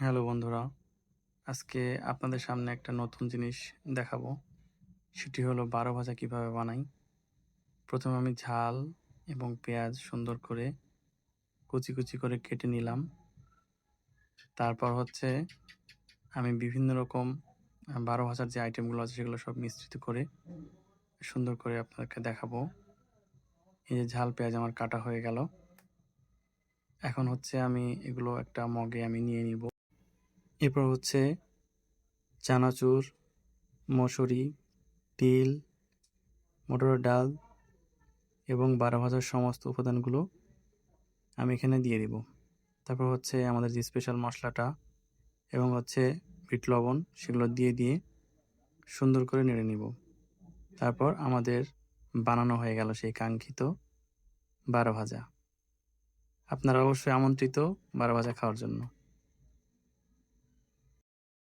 Hello বন্ধুরা, আজকে আপনাদের সামনে একটা নতুন জিনিস দেখাবো। সেটি হলো বারো ভাজা কীভাবে বানাই। প্রথমে আমি ঝাল এবং পেঁয়াজ সুন্দর করে কুচি কুচি করে কেটে নিলাম। তারপর হচ্ছে আমি বিভিন্ন রকম বারো ভাজার যে আইটেমগুলো আছে সেগুলো সব মিশ্রিত করে সুন্দর করে আপনাদেরকে দেখাবো। এই যে ঝাল পেঁয়াজ আমার কাটা হয়ে গেল। এখন হচ্ছে আমি এগুলো একটা মগে আমি নিয়ে নিব। এরপর হচ্ছে চানাচুর, মসুরি, তিল, মটরের ডাল এবং বারো ভাজার সমস্ত উপাদানগুলো আমি এখানে দিয়ে দিব। তারপর হচ্ছে আমাদের যে স্পেশাল মশলাটা এবং হচ্ছে বিট লবণ সেগুলো দিয়ে দিয়ে সুন্দর করে নেড়ে নিব। তারপর আমাদের বানানো হয়ে গেল সেই কাঙ্ক্ষিত বারো ভাজা। আপনারা অবশ্যই আমন্ত্রিত বারো ভাজা খাওয়ার জন্য।